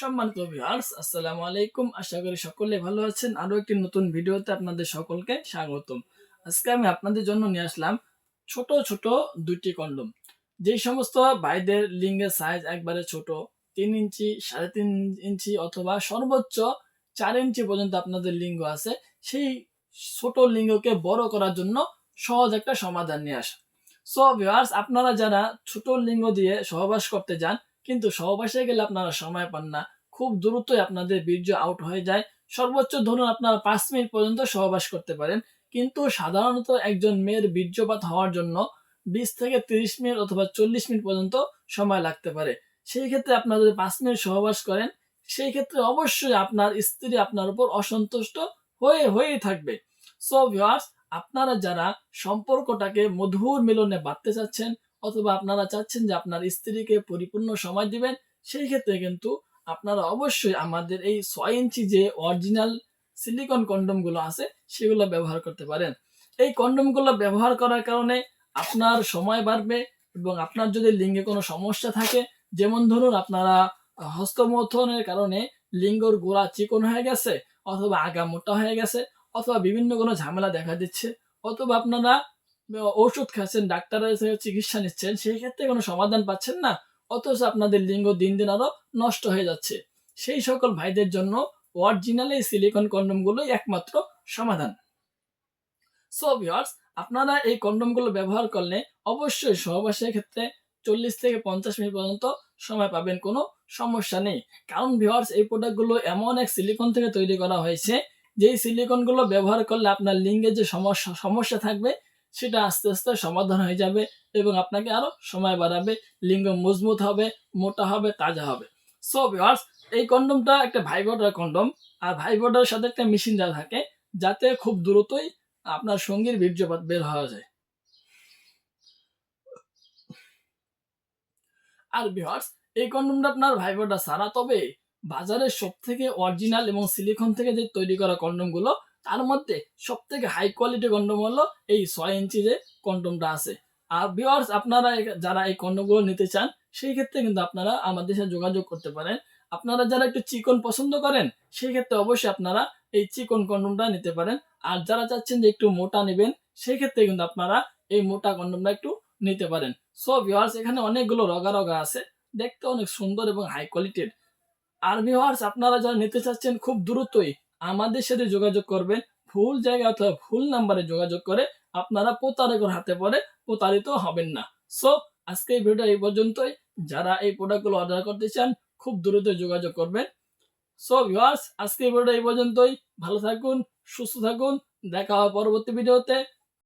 সম্মানিত ভিউয়ার্স আসসালামু আলাইকুম। আশা করি সকলে ভালো আছেন। আরও একটি নতুন ভিডিওতে আপনাদের সকলকে স্বাগতম। আজকে আমি আপনাদের জন্য নিয়ে আসলাম ছোট ছোট দুইটি কন্ডম যেই সমস্ত ভাইদের লিঙ্গের সাইজ একবারে ছোট, তিন ইঞ্চি, সাড়ে তিন ইঞ্চি অথবা সর্বোচ্চ চার ইঞ্চি পর্যন্ত আপনাদের লিঙ্গ আছে, সেই ছোট লিঙ্গকে বড় করার জন্য সহজ একটা সমাধান নিয়ে আসা। সো ভিউয়ার্স আপনারা যারা ছোট লিঙ্গ দিয়ে সহবাস করতে যান কিন্তু সহবাসে গেলে আপনারা সময় পান না। খুব দ্রুতই আপনাদের বীর্য আউট হয়ে যায়। সর্বোচ্চ ধরুন আপনারা পাঁচ মিনিট পর্যন্ত সহবাস করতে পারেন। কিন্তু সাধারণত একজন মেয়ের বীর্যপাত হওয়ার জন্য বিশ থেকে তিরিশ মিনিট অথবা চল্লিশ মিনিট পর্যন্ত সময় লাগতে পারে। সেই ক্ষেত্রে আপনারা যদি পাঁচ মিনিট সহবাস করেন, সেই ক্ষেত্রে অবশ্যই আপনার স্ত্রী আপনার উপর অসন্তুষ্ট হয়ে, হয়েই থাকবে। সো ভিউয়ার্স আপনারা যারা সম্পর্কটাকে মধুর মিলনে বাঁধতে চাচ্ছেন অথবা আপনারা চাচ্ছেন যে আপনার স্ত্রীকে পরিপূর্ণ সময় দিবেন, সেই ক্ষেত্রে কিন্তু আপনারা অবশ্যই আমাদের এই ছয় ইঞ্চি যে অরিজিনাল সিলিকন কন্ডমগুলো আছে, সেগুলো ব্যবহার করতে পারেন। এই কন্ডমগুলো ব্যবহার করার কারণে আপনার সময় বাড়বে এবং আপনার যদি লিঙ্গে কোনো সমস্যা থাকে, যেমন ধরুন আপনারা হস্তমথনের কারণে লিঙ্গর গোড়া চিকন হয়ে গেছে অথবা আগা মোটা হয়ে গেছে অথবা বিভিন্ন কোনো ঝামেলা দেখা দিচ্ছে, অথবা আপনারা ওষুধ খাচ্ছেন, ডাক্তারের চিকিৎসা নিচ্ছেন, সেই ক্ষেত্রে কোনো সমাধান পাচ্ছেন না। অথচ আপনাদের লিঙ্গ দিন দিন আরও নষ্ট হয়ে যাচ্ছে। সেই সকল ভাইদের জন্য অরিজিনাল এই সিলিকন কন্ডমগুলোই একমাত্র সমাধান। সো ভিউয়ার্স আপনারা এই কন্ডমগুলো ব্যবহার করলে অবশ্যই সহবাসের ক্ষেত্রে চল্লিশ থেকে পঞ্চাশ মিনিট পর্যন্ত সময় পাবেন, কোনো সমস্যা নেই। কারণ ভিউয়ার্স এই প্রোডাক্টগুলো এমন এক সিলিকন থেকে তৈরি করা হয়েছে, যেই সিলিকনগুলো ব্যবহার করলে আপনার লিঙ্গের যে সমস্যা সমস্যা থাকবে সেটা আস্তে আস্তে সমাধান হয়ে যাবে এবং আপনাকে আরও সময় বাড়াবে, লিঙ্গ মজবুত হবে, মোটা হবে, তাজা হবে। সো ভিউয়ার্স এই কন্ডমটা একটা ভাইবোটার কন্ডম। আর ভাইবোটার সাথে একটা মেশিন দেওয়া থাকে, যাতে খুব দ্রুতই আপনার সঙ্গীর বীর্যপাত বের হওয়া যায়। আর ভিউয়ার্স এই কন্ডমটা আপনার ভাইবোটা সারা তবে বাজারের সব থেকে অরিজিনাল এবং সিলিকন থেকে যে তৈরি করা কন্ডমগুলো তার মধ্যে সব থেকে হাই কোয়ালিটি কন্ডম হলো এই ছয় ইঞ্চি যে কন্ডমটা আছে। আর ভিওয়ার্স আপনারা যারা এই কন্ডমগুলো নিতে চান, সেই ক্ষেত্রে কিন্তু আপনারা আমাদের সাথে যোগাযোগ করতে পারেন। আপনারা যারা একটু চিকন পছন্দ করেন, সেই ক্ষেত্রে অবশ্যই আপনারা এই চিকন কন্ডমটা নিতে পারেন। আর যারা চাচ্ছেন যে একটু মোটা নেবেন, সেই ক্ষেত্রে কিন্তু আপনারা এই মোটা কন্ডমটা একটু নিতে পারেন। সো ভিওয়ার্স এখানে অনেকগুলো রগা রগা আছে। দেখতে অনেক সুন্দর এবং হাই কোয়ালিটির আর ভিওয়ার্স আপনারা যারা নিতে চাচ্ছেন, খুব দ্রুতই আমাদের সাথে যোগাযোগ করবেন। ভুল জায়গা অথবা ভুল নাম্বারে যোগাযোগ করে আপনারা প্রতারকের হাতে পড়ে প্রতারিত হবেন না। সো আজকে এই ভিডিও এই পর্যন্তই। যারা এই প্রোডাক্টগুলো অর্ডার করতে চান, খুব দ্রুত যোগাযোগ করবেন। সো ভিউয়ার্স আজকে এই ভিডিও এই পর্যন্তই। ভালো থাকুন, সুস্থ থাকুন। দেখা হবে পরবর্তী ভিডিওতে।